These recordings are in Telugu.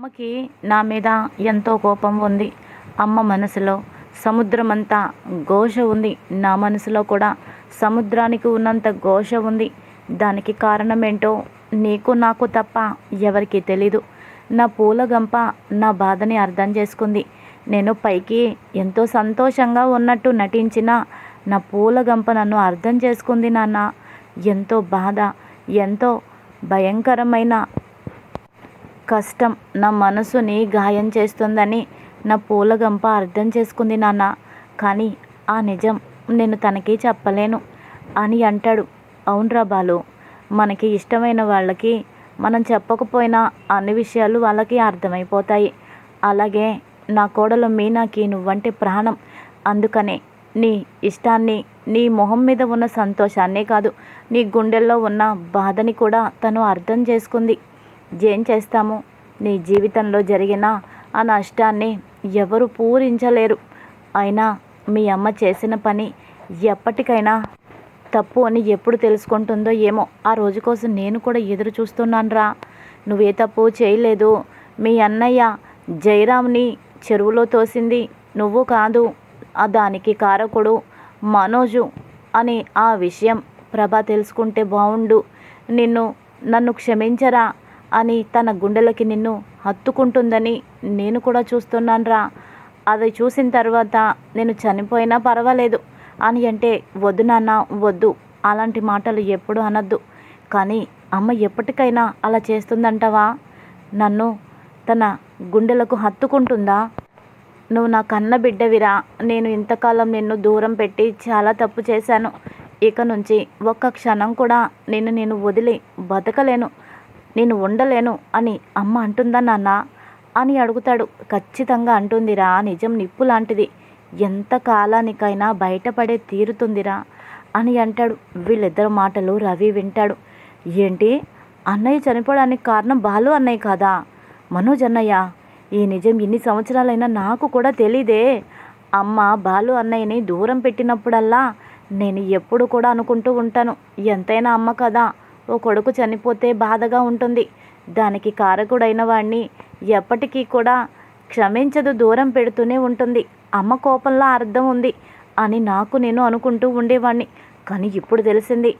అమ్మకి నా మీద ఎంతో కోపం ఉంది. అమ్మ మనసులో సముద్రమంతా ఘోష ఉంది. నా మనసులో కూడా సముద్రానికి ఉన్నంత ఘోష ఉంది. దానికి కారణం ఏంటో నీకు నాకు తప్ప ఎవరికి తెలీదు. నా పూల గంప నా బాధని అర్థం చేసుకుంది. నేను పైకి ఎంతో సంతోషంగా ఉన్నట్టు నటించిన నా పూల గంప నన్ను అర్థం చేసుకుంది నాన్న. ఎంతో బాధ ఎంతో భయంకరమైన కష్టం. నా మనసుని గాయం చేస్తుందని నా పూలగంప అర్థం చేసుకుంది నాన్న. కానీ ఆ నిజం నేను తనకి చెప్పలేను అని అంటాడు. అవునరా బాలు మనకి ఇష్టమైన వాళ్ళకి మనం చెప్పకపోయినా అన్ని విషయాలు వాళ్ళకి అర్థమైపోతాయి. అలాగే నా కోడలు మీనాకి నువ్వంటే ప్రాణం. అందుకనే నీ ఇష్టాన్ని నీ మొహం మీద ఉన్న సంతోషాన్నే కాదు నీ గుండెల్లో ఉన్న బాధని కూడా తను అర్థం చేసుకుంది. ఏం చేస్తాము? నీ జీవితంలో జరిగిన ఆ నష్టాన్ని ఎవరు పూరించలేరు. అయినా మీ అమ్మ చేసిన పని ఎప్పటికైనా తప్పు అని ఎప్పుడు తెలుసుకుంటుందో ఏమో. ఆ రోజు కోసం నేను కూడా ఎదురు చూస్తున్నాను రా నువ్వే తప్పు చేయలేదు. మీ అన్నయ్య జయరామ్ని చెరువులో తోసింది నువ్వు కాదు. దానికి కారకుడు మనోజు అని ఆ విషయం ప్రభ తెలుసుకుంటే బాగుండు నిన్ను నన్ను క్షమించరా. అని తన గుండెలకి నిన్ను హత్తుకుంటుందని నేను కూడా చూస్తున్నాను రా అది చూసిన తర్వాత నేను చనిపోయినా పర్వాలేదు. అని అంటే వద్దు నాన్న వద్దు. అలాంటి మాటలు ఎప్పుడు అనద్దు. కానీ అమ్మ ఎప్పటికైనా అలా చేస్తుందంటావా? నన్ను తన గుండెలకు హత్తుకుంటుందా? నువ్వు నా కన్న బిడ్డవిరా. నేను ఇంతకాలం నిన్ను దూరం పెట్టి చాలా తప్పు చేశాను. ఇక నుంచి ఒక్క క్షణం కూడా నిన్ను నేను వదిలి బతకలేను. నేను ఉండలేను అని అమ్మ అంటుందా నాన్న? అని అడుగుతాడు. ఖచ్చితంగా అంటుందిరా నిజం నిప్పు లాంటిది. ఎంత కాలానికైనా బయటపడే తీరుతుందిరా అని అంటాడు. వీళ్ళిద్దరు మాటలు రవి వింటాడు. ఏంటి? అన్నయ్య చనిపోవడానికి కారణం బాలు అన్నయ్య కాదా? మనోజ్ అన్నయ్య ఈ నిజం ఇన్ని సంవత్సరాలైనా నాకు కూడా తెలీదే. అమ్మ బాలు అన్నయ్యని దూరం పెట్టినప్పుడల్లా నేను ఎప్పుడు కూడా అనుకుంటూ ఉంటాను. ఎంతైనా అమ్మ కదా. ఓ కొడుకు చనిపోతే బాధగా ఉంటుంది. దానికి కారకుడైన వాడిని ఎప్పటికీ కూడా క్షమించదు దూరం పెడుతూనే ఉంటుంది. అమ్మ కోపంలో అర్థం ఉంది అని నాకు నేను అనుకుంటూ ఉండేవాణ్ణి. కానీ ఇప్పుడు తెలిసింది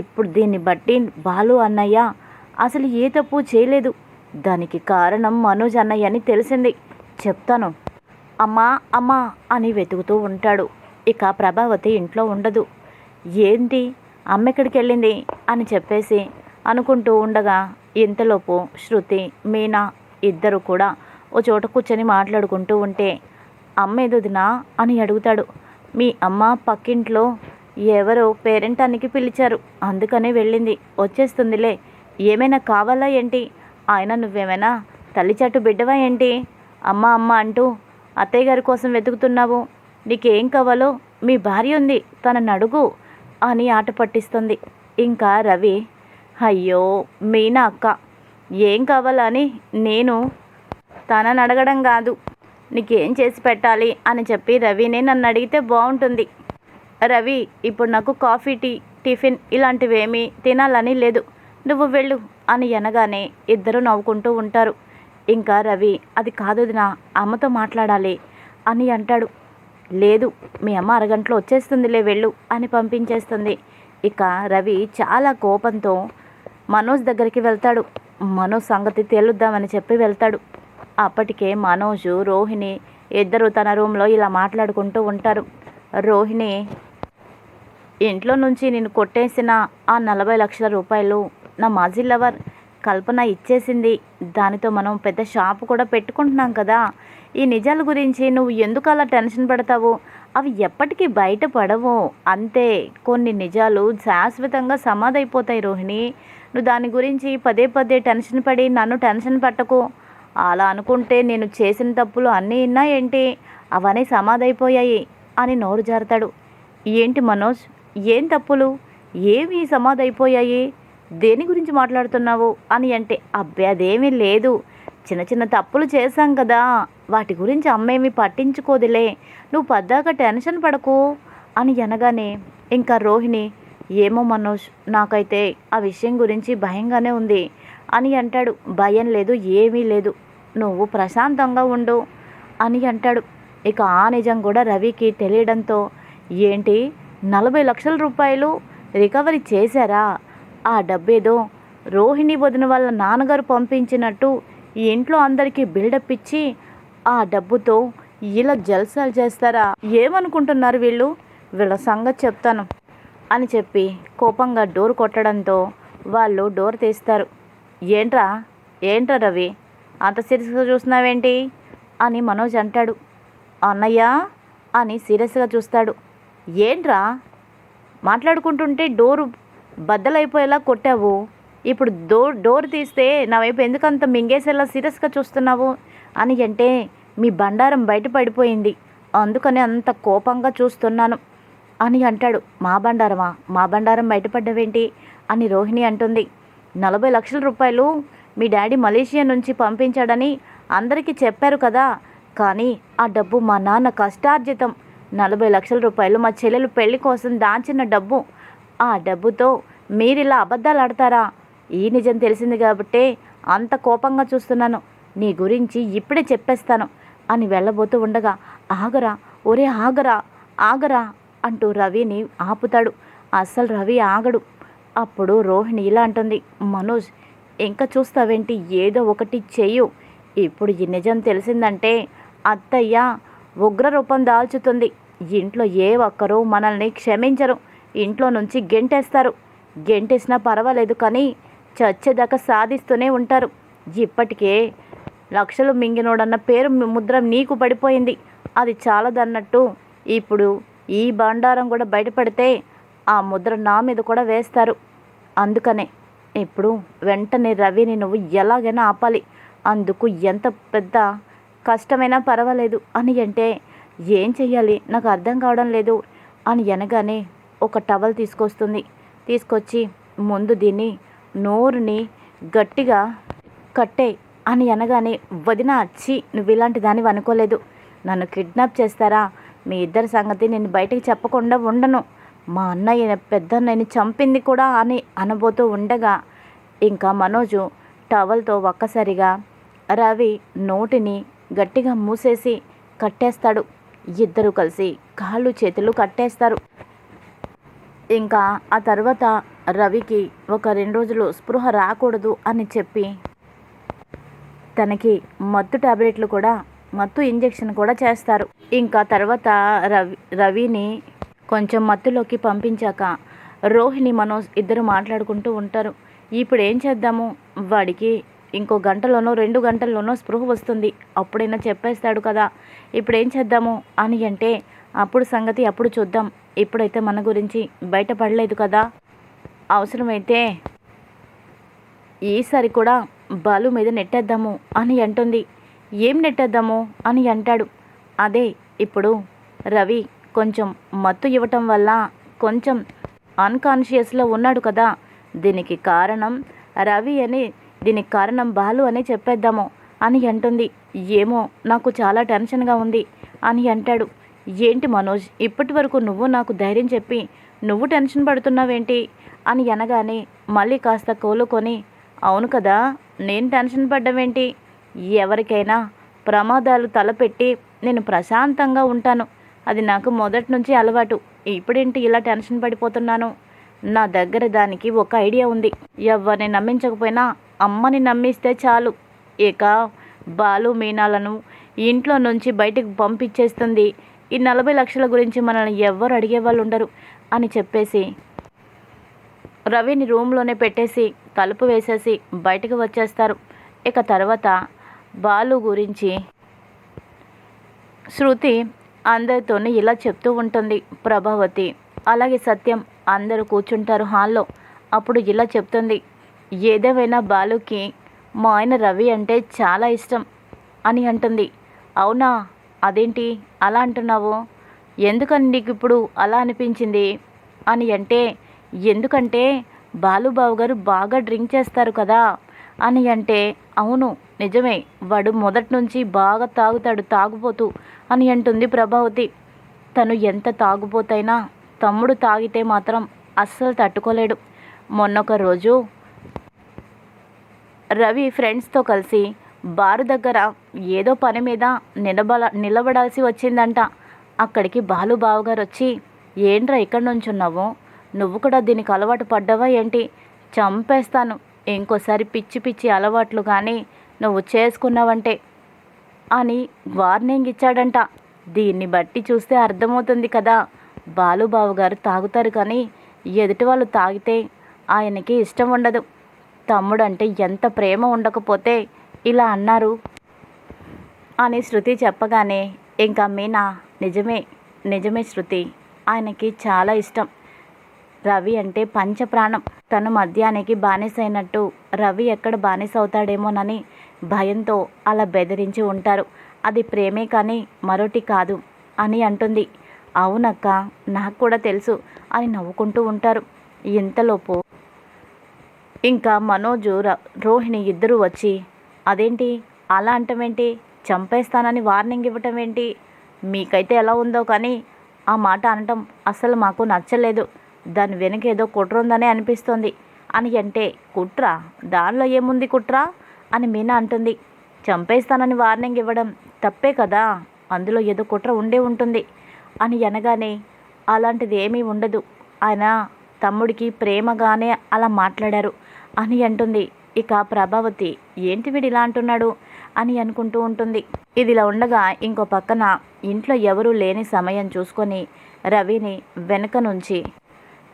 ఇప్పుడు దీన్ని బట్టి బాలు అన్నయ్య అసలు ఏ తప్పు చేయలేదు. దానికి కారణం మనోజ్ అన్నయ్య అని తెలిసింది. చెప్తాను. అమ్మా అమ్మా అని వెతుకుతూ ఉంటాడు. ఇక ప్రభావతి ఇంట్లో ఉండదు. ఏంటి? అమ్మ ఎక్కడికి వెళ్ళింది అని చెప్పేసి అనుకుంటూ ఉండగా ఇంతలోపు శృతి మీనా ఇద్దరు కూడా ఓ చోట కూర్చొని మాట్లాడుకుంటూ ఉంటే అమ్మ ఎదుదినా అని అడుగుతాడు. మీ అమ్మ పక్కింట్లో ఎవరో పేరెంటానికి పిలిచారు. అందుకనే వెళ్ళింది. వచ్చేస్తుందిలే. ఏమైనా కావాలా ఏంటి? ఆయన నువ్వేమైనా తల్లి చాటు బిడ్డవా ఏంటి? అమ్మ అమ్మ అంటూ అత్తయ్య గారి కోసం వెతుకుతున్నావు. నీకేం కావాలో? మీ భార్య ఉంది. తనని అడుగు అని ఆట పట్టిస్తుంది. ఇంకా రవి అయ్యో మీనా అక్క ఏం కావాలని నేను తనని అడగడం కాదు. నీకేం చేసి పెట్టాలి? అని చెప్పి రవిని నన్ను అడిగితే బాగుంటుంది రవి ఇప్పుడు నాకు కాఫీ టీ టిఫిన్ ఇలాంటివేమీ తినాలని లేదు. నువ్వు వెళ్ళు అని అనగానే ఇద్దరు నవ్వుకుంటూ ఉంటారు. ఇంకా రవి అది కాదు నా అమ్మతో మాట్లాడాలి అని అంటాడు. లేదు మీ అమ్మ అరగంటలో వచ్చేస్తుందిలే వెళ్ళు అని పంపించేస్తుంది. ఇక రవి చాలా కోపంతో మనోజ్ దగ్గరికి వెళ్తాడు. మనోజ్ సంగతి తేలుద్దామని చెప్పి వెళ్తాడు. అప్పటికే మనోజ్ రోహిణి ఇద్దరు తన రూమ్లో ఇలా మాట్లాడుకుంటూ ఉంటారు. రోహిణి ఇంట్లో నుంచి నేను కొట్టేసిన ఆ నలభై లక్షల రూపాయలు నా మాజీ లవర్ కల్పన ఇచ్చేసింది. దానితో మనం పెద్ద షాప్ కూడా పెట్టుకుంటున్నాం కదా. ఈ నిజాల గురించి నువ్వు ఎందుకు అలా టెన్షన్ పడతావు? అవి ఎప్పటికీ బయటపడవు అంతే కొన్ని నిజాలు శాశ్వతంగా సమాధైపోతాయి రోహిణి. నువ్వు దాని గురించి పదే పదే టెన్షన్ పడి నన్ను టెన్షన్ పట్టకు. అలా అనుకుంటే నేను చేసిన తప్పులు అన్నీ ఇన్నా ఏంటి అవన్నీ సమాధైపోయాయి అని నోరు జారుతాడు. ఏంటి మనోజ్? ఏం తప్పులు? ఏమి సమాధైపోయాయి? దేని గురించి మాట్లాడుతున్నావు? అని అంటే అబ్బే అదేమీ లేదు. చిన్న చిన్న తప్పులు చేశాం కదా. వాటి గురించి అమ్మేమి పట్టించుకోదులే. నువ్వు పద్దాక టెన్షన్ పడకు అని అనగానే ఇంకా రోహిణి ఏమో మనోజ్ నాకైతే ఆ విషయం గురించి భయంగానే ఉంది అని అంటాడు. భయం లేదు ఏమీ లేదు. నువ్వు ప్రశాంతంగా ఉండు అని అంటాడు. ఇక ఆ నిజం కూడా రవికి తెలియడంతో ఏంటి? నలభై లక్షల రూపాయలు రికవరీ చేశారా? ఆ డబ్బేదో రోహిణి వదిన వాళ్ళ నాన్నగారు పంపించినట్టు ఇంట్లో అందరికీ బిల్డప్ ఇచ్చి ఆ డబ్బుతో ఇలా జల్సాలు చేస్తారా? ఏమనుకుంటున్నారు వీళ్ళు? వీళ్ళ సంగతి చెప్తాను అని చెప్పి కోపంగా డోర్ కొట్టడంతో వాళ్ళు డోర్ తీస్తారు. ఏంట్రా? ఏంట్రా రవి? అంత సీరియస్గా చూస్తున్నావేంటి? అని మనోజ్ అంటాడు. అన్నయ్య? అని సీరియస్గా చూస్తాడు. ఏంట్రా? మాట్లాడుకుంటుంటే డోరు బద్దలైపోయేలా కొట్టావు. ఇప్పుడు డోర్ డోర్ తీస్తే నా వైపు ఎందుకంత మింగేసేలా సీరియస్గా చూస్తున్నావు? అని అంటే మీ బండారం బయట పడిపోయింది. అందుకని అంత కోపంగా చూస్తున్నాను. అని అంటాడు. మా బండారమా? మా బండారం బయటపడ్డవేంటి అని రోహిణి అంటుంది. నలభై లక్షల రూపాయలు మీ డాడీ మలేషియా నుంచి పంపించాడని అందరికీ చెప్పారు కదా. కానీ ఆ డబ్బు మా నాన్న కష్టార్జితం. నలభై లక్షల రూపాయలు మా చెల్లెలు పెళ్ళి కోసం దాచిన డబ్బు. ఆ డబ్బుతో మీరిలా అబద్ధాలు ఆడతారా ఈ నిజం తెలిసింది కాబట్టే అంత కోపంగా చూస్తున్నాను. నీ గురించి ఇప్పుడే చెప్పేస్తాను. అని వెళ్ళబోతూ ఉండగా ఆగరా ఒరే ఆగరా ఆగరా అంటూ రవిని ఆపుతాడు. అస్సలు రవి ఆగడు. అప్పుడు రోహిణి ఇలా అంటుంది మనోజ్ ఇంకా చూస్తావేంటి? ఏదో ఒకటి చెయ్యు. ఇప్పుడు ఈ నిజం తెలిసిందంటే అత్తయ్య ఉగ్ర రూపం దాల్చుతుంది. ఇంట్లో ఏ ఒక్కరూ మనల్ని క్షమించరు. ఇంట్లో నుంచి గెంటేస్తారు. గెంటేసినా పర్వాలేదు కానీ చచ్చేదాకా సాధిస్తూనే ఉంటారు. ఇప్పటికే లక్షలు మింగినోడన్న పేరు ముద్ర నీకు పడిపోయింది. అది చాలదన్నట్టు ఇప్పుడు ఈ బండారం కూడా బయటపడితే ఆ ముద్ర నా మీద కూడా వేస్తారు. అందుకనే ఇప్పుడు వెంటనే రవిని నువ్వు ఎలాగైనా ఆపాలి. అందుకు ఎంత పెద్ద కష్టమైనా పర్వాలేదు అని అంటే ఏం చెయ్యాలి? నాకు అర్థం కావడం లేదు అని అనగానే ఒక టవల్ తీసుకొస్తుంది. తీసుకొచ్చి ముందు దీన్ని నోరుని గట్టిగా కట్టే అని అనగానే వదిన వచ్చి నువ్వు ఇలాంటి దానివి అనుకోలేదు. నన్ను కిడ్నాప్ చేస్తారా? మీ ఇద్దరి సంగతి నేను బయటికి చెప్పకుండా ఉండను. మా అన్నయ్య పెద్ద అన్నయ్యని చంపింది కూడా అని అనబోతూ ఉండగా ఇంకా మనోజు టవల్తో ఒక్కసారిగా రవి నోటిని గట్టిగా మూసేసి కట్టేస్తాడు. ఇద్దరు కలిసి కాళ్ళు చేతులు కట్టేస్తారు. ఇంకా ఆ తర్వాత రవికి ఒక రెండు రోజులు స్పృహ రాకూడదు అని చెప్పి తనకి మత్తు టాబ్లెట్లు కూడా మత్తు ఇంజెక్షన్ కూడా చేస్తారు. ఇంకా తర్వాత రవి రవిని కొంచెం మత్తులోకి పంపించాక రోహిణి మనోజ్ ఇద్దరు మాట్లాడుకుంటూ ఉంటారు. ఇప్పుడు ఏం చేద్దాము? వాడికి ఇంకో గంటలోనో రెండు గంటల్లోనో స్పృహ వస్తుంది. అప్పుడైనా చెప్పేస్తాడు కదా. ఇప్పుడు ఏం చేద్దాము? అని అంటే అప్పుడు సంగతి అప్పుడు చూద్దాం. ఇప్పుడైతే మన గురించి బయటపడలేదు కదా. అవసరమైతే ఈసారి కూడా బాలు మీద నెట్టేద్దాము అని అంటుంది. ఏం నెట్టేద్దాము అని అంటాడు. అదే ఇప్పుడు రవి కొంచెం మత్తు ఇవ్వటం వల్ల కొంచెం అన్కాన్షియస్లో ఉన్నాడు కదా. దీనికి కారణం రవి అని దీనికి కారణం బాలు అని చెప్పేద్దాము అని అంటుంది. ఏమో నాకు చాలా టెన్షన్గా ఉంది అని అంటాడు. ఏంటి మనోజ్ ఇప్పటి వరకు నువ్వు నాకు ధైర్యం చెప్పి నువ్వు టెన్షన్ పడుతున్నావేంటి? అని అనగానే మళ్ళీ కాస్త కోలుకొని అవును కదా నేను టెన్షన్ పడ్డవేంటి? ఎవరికైనా ప్రమాదాలు తలపెట్టి నేను ప్రశాంతంగా ఉంటాను. అది నాకు మొదటి నుంచి అలవాటు. ఇప్పుడేంటి ఇలా టెన్షన్ పడిపోతున్నాను? నా దగ్గర దానికి ఒక ఐడియా ఉంది. ఎవరిని నమ్మించకపోయినా అమ్మని నమ్మిస్తే చాలు. ఇక బాలు మీనాలను ఇంట్లో నుంచి బయటకు పంపించేస్తుంది. ఈ నలభై లక్షల గురించి మనల్ని ఎవ్వరు అడిగే వాళ్ళు ఉండరు అని చెప్పేసి రవిని రూమ్లోనే పెట్టేసి తలుపు వేసేసి బయటకు వచ్చేస్తారు. ఇక తర్వాత బాలు గురించి శృతి అందరితోనే ఇలా చెప్తూ ఉంటుంది ప్రభావతి. అలాగే సత్యం అందరూ కూర్చుంటారు హాల్లో. అప్పుడు ఇలా చెప్తుంది ఏదేమైనా బాలుకి మా ఆయన రవి అంటే చాలా ఇష్టం అని అంటుంది. అవునా? అదేంటి? అలా అంటున్నావు? ఎందుకని నీకు ఇప్పుడు అలా అనిపించింది? అని అంటే ఎందుకంటే బాలుబాబు గారు బాగా డ్రింక్ చేస్తారు కదా? అని అంటే అవును నిజమే. వాడు మొదటి నుంచి బాగా తాగుతాడు తాగుపోతూ అని అంటుంది ప్రభావతి. తను ఎంత తాగుపోతైనా తమ్ముడు తాగితే మాత్రం అస్సలు తట్టుకోలేడు. మొన్నొక రోజు రవి ఫ్రెండ్స్తో కలిసి బారు దగ్గర ఏదో పని మీద నిలబడ నిలబడాల్సి వచ్చిందంట. అక్కడికి బాలు బావగారు వచ్చి ఏంట్రా ఇక్కడ నుంచున్నావు? నువ్వు కూడా దీనికి అలవాటు పడ్డావా ఏంటి? చంపేస్తాను. ఇంకోసారి పిచ్చి పిచ్చి అలవాట్లు కానీ నువ్వు చేసుకున్నావంటే అని వార్నింగ్ ఇచ్చాడంట. దీన్ని బట్టి చూస్తే అర్థమవుతుంది కదా బాలుబాబు గారు తాగుతారు కానీ ఎదుటి వాళ్ళు తాగితే ఆయనకి ఇష్టం ఉండదు. తమ్ముడంటే ఎంత ప్రేమ ఉండకపోతే ఇలా అన్నారు అని శృతి చెప్పగానే ఇంకా మీనా నిజమే నిజమే శృతి. ఆయనకి చాలా ఇష్టం. రవి అంటే పంచప్రాణం. తను మద్యానికి బానిసైనట్టు. రవి ఎక్కడ బానిస అవుతాడేమోనని భయంతో అలా బెదిరించి ఉంటారు. అది ప్రేమే కానీ మరొకటి కాదు అని అంటుంది. అవునక్క నాకు కూడా తెలుసు. అని నవ్వుకుంటూ ఉంటారు. ఇంతలోపు ఇంకా మనోజు రోహిణి ఇద్దరు వచ్చి అదేంటి? అలా అంటమేంటి చంపేస్తానని వార్నింగ్ ఇవ్వటం ఏంటి మీకైతే ఎలా ఉందో కానీ ఆ మాట అనటం అసలు మాకు నచ్చలేదు. దాని వెనుక ఏదో కుట్ర ఉందనే అనిపిస్తోంది. అని అంటే కుట్ర? దానిలో ఏముంది కుట్ర? అని మీనా అంటుంది. చంపేస్తానని వార్నింగ్ ఇవ్వడం తప్పే కదా? అందులో ఏదో కుట్ర ఉండే ఉంటుంది. అని అనగానే అలాంటిది ఏమీ ఉండదు. ఆయన తమ్ముడికి ప్రేమగానే అలా మాట్లాడారు. అని అంటుంది. ఇక ప్రభావతి ఏంటి వీడు ఇలా అంటున్నాడు? అని అనుకుంటూ ఉంటుంది. ఇదిలా ఉండగా ఇంకో పక్కన ఇంట్లో ఎవరూ లేని సమయం చూసుకొని రవిని వెనక నుంచి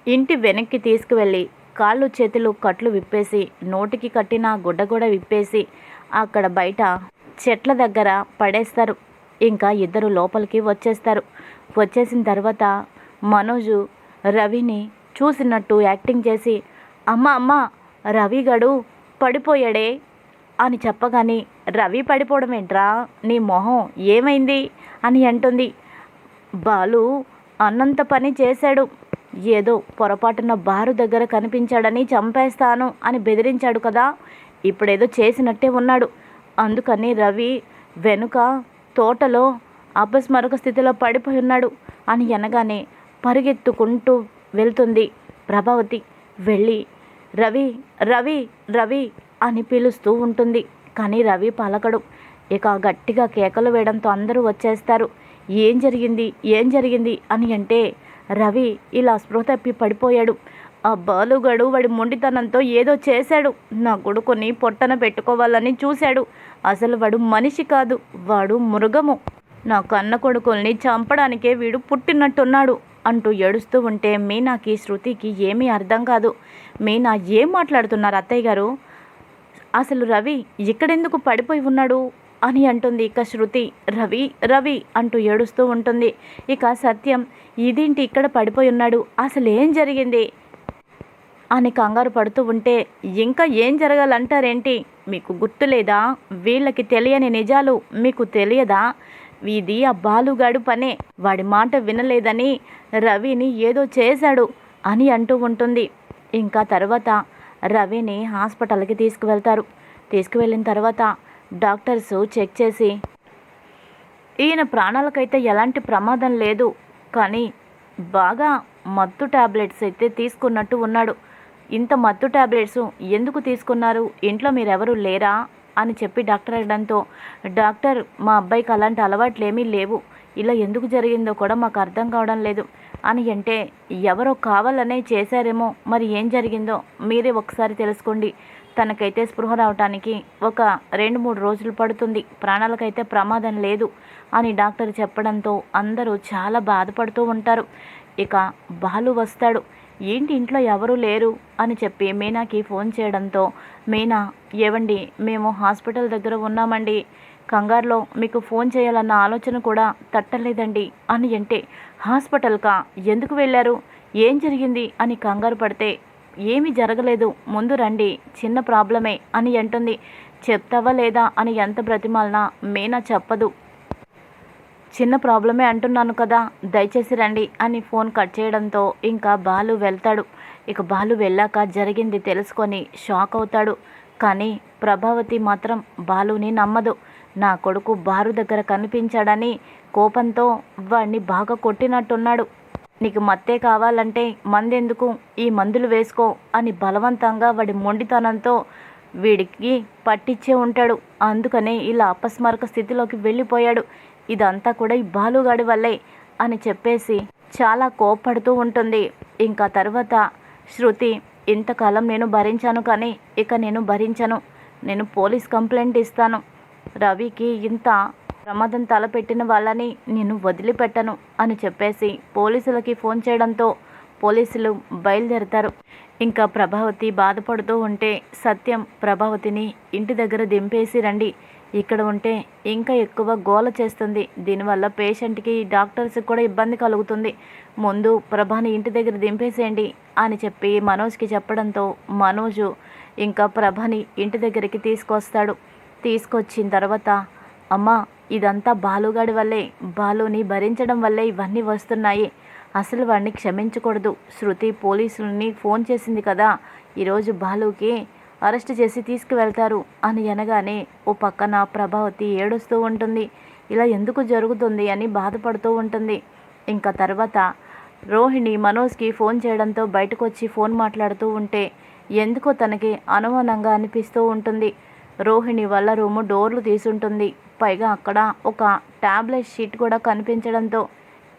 ఇంటి వెనక్కి తీసుకువెళ్ళి కాళ్ళు చేతులు కట్లు విప్పేసి నోటికి కట్టిన గుడ్డ కూడా విప్పేసి అక్కడ బయట చెట్ల దగ్గర పడేస్తారు. ఇంకా ఇద్దరు లోపలికి వచ్చేస్తారు. వచ్చేసిన తర్వాత మనోజు రవిని చూసినట్టు యాక్టింగ్ చేసి అమ్మ అమ్మ రవి గడు పడిపోయాడే అని చెప్పగానే రవి పడిపోవడం ఏంట్రా నీ మొహం ఏమైంది? అని అంటుంది. బాలు అన్నంత పని చేశాడు. ఏదో పొరపాటున బారు దగ్గర కనిపించాడని చంపేస్తాను అని బెదిరించాడు కదా. ఇప్పుడేదో చేసినట్టే ఉన్నాడు. అందుకని రవి వెనుక తోటలో అపస్మరక స్థితిలో పడిపోయి ఉన్నాడు అని అనగానే పరిగెత్తుకుంటూ వెళ్తుంది ప్రభావతి. వెళ్ళి రవి రవి రవి అని పిలుస్తూ ఉంటుంది. కానీ రవి పలకడు. ఇక గట్టిగా కేకలు వేయడంతో అందరూ వచ్చేస్తారు. ఏం జరిగింది? ఏం జరిగింది? అని అంటే రవి ఇలా స్పృహ తప్పి పడిపోయాడు. ఆ బాలుగాడు వాడి మొండితనంతో ఏదో చేశాడు. నా కొడుకుని పొట్టన పెట్టుకోవాలని చూశాడు. అసలు వాడు మనిషి కాదు. వాడు మృగము. నా కన్న కొడుకుల్ని చంపడానికే వీడు పుట్టినట్టున్నాడు అంటూ ఏడుస్తూ ఉంటే మీనాకి శృతికి ఏమీ అర్థం కాదు. మీనా ఏం మాట్లాడుతున్నారు అత్తయ్య గారు? అసలు రవి ఇక్కడెందుకు పడిపోయి ఉన్నాడు? అని అంటుంది ఇక శృతి. రవి రవి అంటూ ఏడుస్తూ ఉంటుంది. ఇక సత్యం ఇదేంటి ఇక్కడ పడిపోయి ఉన్నాడు? అసలు ఏం జరిగింది? అని కంగారు పడుతూ ఉంటే ఇంకా ఏం జరగాలంటారేంటి? మీకు గుర్తులేదా? వీళ్ళకి తెలియని నిజాలు మీకు తెలియదా? ఇది ఆ బాలుగాడు పనే. వాడి మాట వినలేదని రవిని ఏదో చేశాడు అని అంటూ ఉంటుంది. ఇంకా తర్వాత రవిని హాస్పిటల్కి తీసుకువెళ్తారు. తీసుకువెళ్ళిన తర్వాత డాక్టర్స్ చెక్ చేసి ఈయన ప్రాణాలకైతే ఎలాంటి ప్రమాదం లేదు కానీ బాగా మత్తు టాబ్లెట్స్ అయితే తీసుకున్నట్టు ఉన్నాడు. ఇంత మత్తు టాబ్లెట్స్ ఎందుకు తీసుకున్నారు? ఇంట్లో మీరెవరు లేరా? అని చెప్పి డాక్టర్ అడడంతో డాక్టర్ మా అబ్బాయికి అలాంటి అలవాట్లు ఏమీ లేవు. ఇలా ఎందుకు జరిగిందో కూడా మాకు అర్థం కావడం లేదు. అని అంటే ఎవరో కావాలనే చేశారేమో మరి ఏం జరిగిందో మీరే ఒకసారి తెలుసుకోండి. తనకైతే స్పృహ రావటానికి ఒక రెండు మూడు రోజులు పడుతుంది. ప్రాణాలకైతే ప్రమాదం లేదు అని డాక్టర్ చెప్పడంతో అందరూ చాలా బాధపడుతూ ఉంటారు. ఇక బాలు వస్తాడు. ఏంటి ఇంట్లో ఎవరూ లేరు అని చెప్పి మీనాకి ఫోన్ చేయడంతో మీనా ఏవండి మేము హాస్పిటల్ దగ్గర ఉన్నామండి. కంగారులో మీకు ఫోన్ చేయాలన్న ఆలోచన కూడా తట్టలేదండి అని అంటే హాస్పిటల్కా? ఎందుకు వెళ్ళారు? ఏం జరిగింది? అని కంగారు పడితే ఏమీ జరగలేదు. ముందు రండి. చిన్న ప్రాబ్లమే అని అంటుంది. చెప్తావా లేదా అని ఎంత బ్రతిమాలనా మీనా చెప్పదు. చిన్న ప్రాబ్లమే అంటున్నాను కదా దయచేసి రండి అని ఫోన్ కట్ చేయడంతో ఇంకా బాలు వెళ్తాడు. ఇక బాలు వెళ్ళాక జరిగింది తెలుసుకొని షాక్ అవుతాడు. కానీ ప్రభావతి మాత్రం బాలుని నమ్మదు. నా కొడుకు బారు దగ్గర కనిపించాడని కోపంతో వాణ్ణి బాగా కొట్టినట్టున్నాడు. నీకు మత్తే కావాలంటే మందెందుకు? ఈ మందులు వేసుకో అని బలవంతంగా వాడి మొండితనంతో వీడికి పట్టించే ఉంటాడు. అందుకనే ఇలా అపస్మారక స్థితిలోకి వెళ్ళిపోయాడు. ఇదంతా కూడా ఈ బాలుగాడి వల్లే అని చెప్పేసి చాలా కోప్పడుతూ ఉంటుంది. ఇంకా తర్వాత శృతి ఇంతకాలం నేను భరించాను కానీ ఇక నేను భరించను. నేను పోలీస్ కంప్లైంట్ ఇస్తాను. రవికి ఇంత ప్రమాదం తలపెట్టిన వాళ్ళని నేను వదిలిపెట్టను అని చెప్పేసి పోలీసులకి ఫోన్ చేయడంతో పోలీసులు బయలుదేరతారు. ఇంకా ప్రభావతి బాధపడుతూ ఉంటే సత్యం ప్రభావతిని ఇంటి దగ్గర దింపేసి రండి. ఇక్కడ ఉంటే ఇంకా ఎక్కువ గోల చేస్తుంది. దీనివల్ల పేషెంట్కి డాక్టర్స్కి కూడా ఇబ్బంది కలుగుతుంది. ముందు ప్రభాని ఇంటి దగ్గర దింపేసేయండి అని చెప్పి మనోజ్కి చెప్పడంతో మనోజు ఇంకా ప్రభని ఇంటి దగ్గరికి తీసుకొస్తాడు. తీసుకొచ్చిన తర్వాత అమ్మ ఇదంతా బాలుగాడి వల్లే. బాలుని భరించడం వల్లే ఇవన్నీ వస్తున్నాయి. అసలు వాడిని క్షమించకూడదు. శృతి పోలీసులని ఫోన్ చేసింది కదా. ఈరోజు బాలుకి అరెస్ట్ చేసి తీసుకువెళ్తారు అని అనగానే ఓ పక్కన ప్రభావతి ఏడుస్తూ ఉంటుంది. ఇలా ఎందుకు జరుగుతుంది? అని బాధపడుతూ ఉంటుంది. ఇంకా తర్వాత రోహిణి మనోజ్కి ఫోన్ చేయడంతో బయటకు వచ్చి ఫోన్ మాట్లాడుతూ ఉంటే ఎందుకో తనకి అనుమానంగా అనిపిస్తూ ఉంటుంది. రోహిణి వల్ల రూము డోర్లు తీసుంటుంది. పైగా అక్కడ ఒక ట్యాబ్లెట్ షీట్ కూడా కనిపించడంతో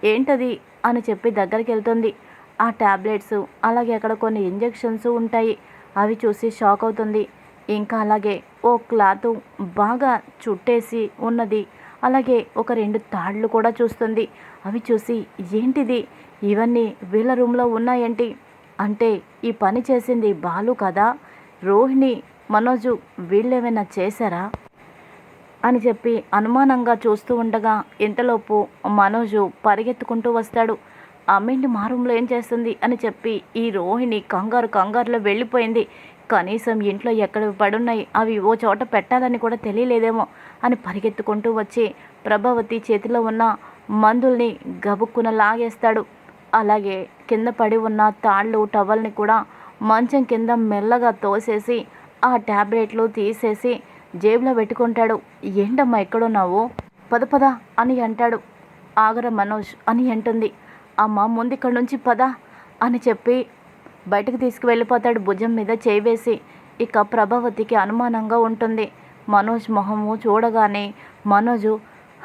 ఏంటది అని చెప్పి దగ్గరికి వెళ్తుంది ఆ ట్యాబ్లెట్స్ అలాగే అక్కడ కొన్ని ఇంజెక్షన్స్ ఉంటాయి. అవి చూసి షాక్ అవుతుంది. ఇంకా అలాగే ఓ క్లాత్ బాగా చుట్టేసి ఉన్నది. అలాగే ఒక రెండు తాళ్ళు కూడా చూస్తుంది. అవి చూసి ఏంటిది? ఇవన్నీ వీళ్ళ రూమ్లో ఉన్నాయేంటి? అంటే ఈ పని చేసింది బాలు కదా? రోహిణి మనోజు వీళ్ళేమైనా చేశారా? అని చెప్పి అనుమానంగా చూస్తూ ఉండగా ఇంతలోపు మనోజు పరిగెత్తుకుంటూ వస్తాడు. అమ్మిండి మా రూమ్లో ఏం చేస్తుంది? అని చెప్పి ఈ రోహిణి కంగారు కంగారులో వెళ్ళిపోయింది. కనీసం ఇంట్లో ఎక్కడ పడున్నాయి? అవి ఓ చోట పెట్టాలని కూడా తెలియలేదేమో అని పరిగెత్తుకుంటూ వచ్చి ప్రభావతి చేతిలో ఉన్న మందుల్ని గబుక్కున లాగేస్తాడు. అలాగే కింద పడి ఉన్న తాళ్ళు టవల్ని కూడా మంచం కింద మెల్లగా తోసేసి ఆ ట్యాబ్లెట్లు తీసేసి జేబులో పెట్టుకుంటాడు. ఏంటమ్మా ఎక్కడున్నావు? పద పద అని అంటాడు. ఆగర మనోజ్ అని అంటుంది. అమ్మ ముందు ఇక్కడ నుంచి పద అని చెప్పి బయటకు తీసుకువెళ్ళిపోతాడు భుజం మీద చేవేసి ఇక ప్రభావతికి అనుమానంగా ఉంటుంది. మనోజ్ మొహము చూడగానే మనోజు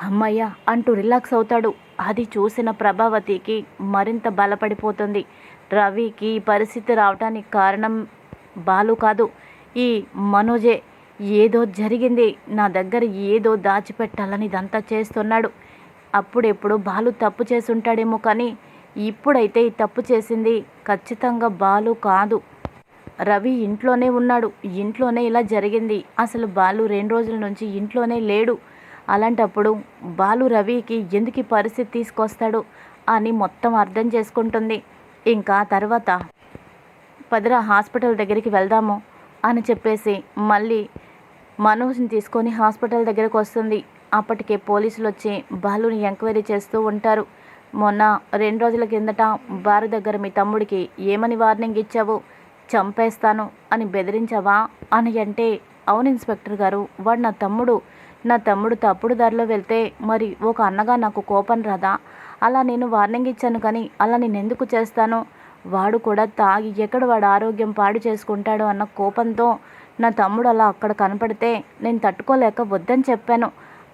అమ్మయ్య అంటూ రిలాక్స్ అవుతాడు. అది చూసిన ప్రభావతికి మరింత బలపడిపోతుంది. రవికి ఈ పరిస్థితి రావటానికి కారణం బాలు కాదు. ఈ మనోజే ఏదో జరిగింది. నా దగ్గర ఏదో దాచిపెట్టాలని ఇదంతా చేస్తున్నాడు. అప్పుడెప్పుడు బాలు తప్పు చేసి ఉంటాడేమో కానీ ఇప్పుడైతే ఈ తప్పు చేసింది ఖచ్చితంగా బాలు కాదు. రవి ఇంట్లోనే ఉన్నాడు. ఇంట్లోనే ఇలా జరిగింది. అసలు బాలు రెండు రోజుల నుంచి ఇంట్లోనే లేడు. అలాంటప్పుడు బాలు రవికి ఎందుకు ఈ పరిస్థితి తీసుకొస్తాడు అని మొత్తం అర్థం చేసుకుంటుంది. ఇంకా తర్వాత పదిరా హాస్పిటల్ దగ్గరికి వెళ్దాము. అని చెప్పేసి మళ్ళీ మనోజ్ని తీసుకొని హాస్పిటల్ దగ్గరకు వస్తుంది. అప్పటికే పోలీసులు వచ్చి బాలుని ఎంక్వైరీ చేస్తూ ఉంటారు. మొన్న రెండు రోజుల కిందట బారు దగ్గర మీ తమ్ముడికి ఏమని వార్నింగ్ ఇచ్చావు? చంపేస్తాను. అని బెదిరించావా? అని అంటే అవును ఇన్స్పెక్టర్ గారు వాడు నా తమ్ముడు. నా తమ్ముడు తప్పుడు దారిలో వెళ్తే మరి ఒక అన్నగా నాకు కోపం రాదా? అలా నేను వార్నింగ్ ఇచ్చాను కానీ అలా నేను ఎందుకు చేస్తాను? వాడు కూడా తాగి ఎక్కడ వాడు ఆరోగ్యం పాడు చేసుకుంటాడో అన్న కోపంతో నా తమ్ముడు అలా అక్కడ కనపడితే నేను తట్టుకోలేక వద్దని చెప్పాను.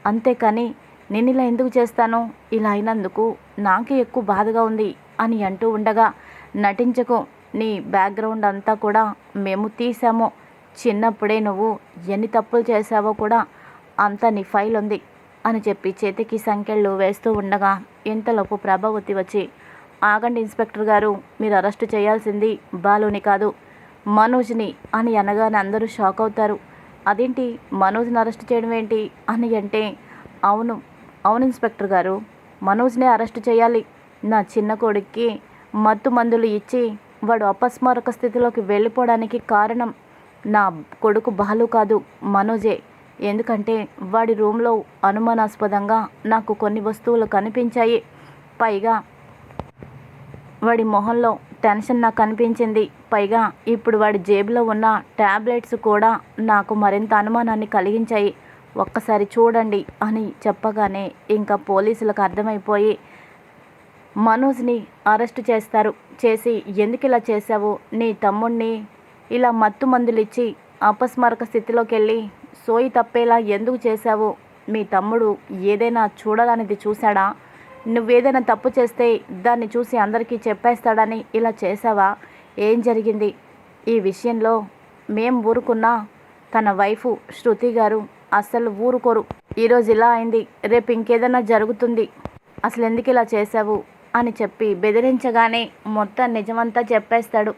అంతేకాని నేను ఇలా ఎందుకు చేస్తాను? ఇలా అయినందుకు నాకే ఎక్కువ బాధగా ఉంది అని అంటూ ఉండగా నటించకు నీ బ్యాక్గ్రౌండ్ అంతా కూడా మేము తీసాము చిన్నప్పుడే నువ్వు ఎన్ని తప్పులు చేసావో కూడా అంతా నీ ఫైల్ ఉంది అని చెప్పి చేతికి సంఖ్యలు వేస్తూ ఉండగా ఇంతలోపు ప్రభావతి వచ్చి ఆగండి ఇన్స్పెక్టర్ గారు మీరు అరెస్ట్ చేయాల్సింది బాలుని కాదు మనోజ్ని అని అనగానే అందరూ షాక్ అవుతారు. అదేంటి మనోజ్ని అరెస్ట్ చేయడం ఏంటి అని అంటే అవును అవును ఇన్స్పెక్టర్ గారు మనోజ్ని అరెస్ట్ చేయాలి. నా చిన్న కొడుక్కి మత్తు మందులు ఇచ్చి వాడు అపస్మారక స్థితిలోకి వెళ్ళిపోవడానికి కారణం నా కొడుకు బాలు కాదు మనోజే. ఎందుకంటే వాడి రూమ్లో అనుమానాస్పదంగా నాకు కొన్ని వస్తువులు కనిపించాయి. పైగా వాడి మొహంలో టెన్షన్ నాకు కనిపించింది పైగా ఇప్పుడు వాడి జేబులో ఉన్న ట్యాబ్లెట్స్ కూడా నాకు మరింత అనుమానాన్ని కలిగించాయి. ఒక్కసారి చూడండి అని చెప్పగానే ఇంకా పోలీసులకు అర్థమైపోయి మనోజ్ని అరెస్ట్ చేస్తారు. చేసి ఎందుకు ఇలా చేశావు? నీ తమ్ముణ్ణి ఇలా మత్తు మందులు ఇచ్చి అపస్మారక స్థితిలోకి వెళ్ళి సోయి తప్పేలా ఎందుకు చేశావు? మీ తమ్ముడు ఏదైనా చూడాలనేది చూశాడా? నువ్వేదైనా తప్పు చేస్తే దాన్ని చూసి అందరికీ చెప్పేస్తాడని ఇలా చేసావా? ఏం జరిగింది? ఈ విషయంలో మేం ఊరుకున్నా తన వైఫ్ శృతి గారు అస్సలు ఊరుకోరు. ఈరోజు ఇలా అయింది. రేపు ఇంకేదైనా జరుగుతుంది. అసలు ఎందుకు ఇలా చేశావు? అని చెప్పి బెదిరించగానే మొత్తం నిజమంతా చెప్పేస్తాడు.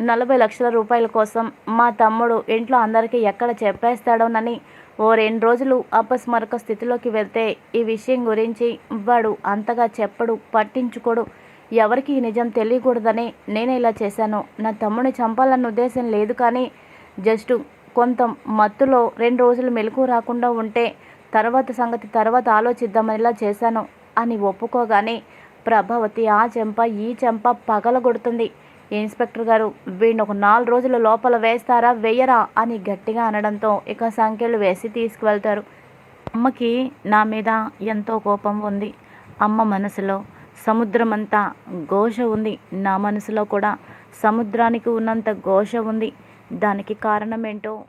నలభై లక్షల రూపాయల కోసం మా తమ్ముడు ఇంట్లో అందరికీ ఎక్కడ చెప్పేస్తాడోనని ఓ రెండు రోజులు అపస్మరక స్థితిలోకి వెళ్తే ఈ విషయం గురించి వాడు అంతగా చెప్పడు పట్టించుకోడు. ఎవరికి ఈ నిజం తెలియకూడదని నేనే ఇలా చేశాను. నా తమ్ముడిని చంపాలన్న ఉద్దేశం లేదు కానీ జస్ట్ కొంత మత్తులో రెండు రోజులు మెలకు రాకుండా ఉంటే తర్వాత సంగతి తర్వాత ఆలోచిద్దామని ఇలా చేశాను అని ఒప్పుకోగానే ప్రభావతి ఆ చెంప ఈ చెంప పగలగొడుతుంది. ఇన్స్పెక్టర్ గారు వీడిని ఒక నాలుగు రోజుల లోపల వేస్తారా వేయరా? అని గట్టిగా అనడంతో ఇక సంఖ్యలు వేసి తీసుకువెళ్తారు. అమ్మకి నా మీద ఎంతో కోపం ఉంది. అమ్మ మనసులో సముద్రం అంతా ఘోష ఉంది. నా మనసులో కూడా సముద్రానికి ఉన్నంత ఘోష ఉంది. దానికి కారణం ఏంటో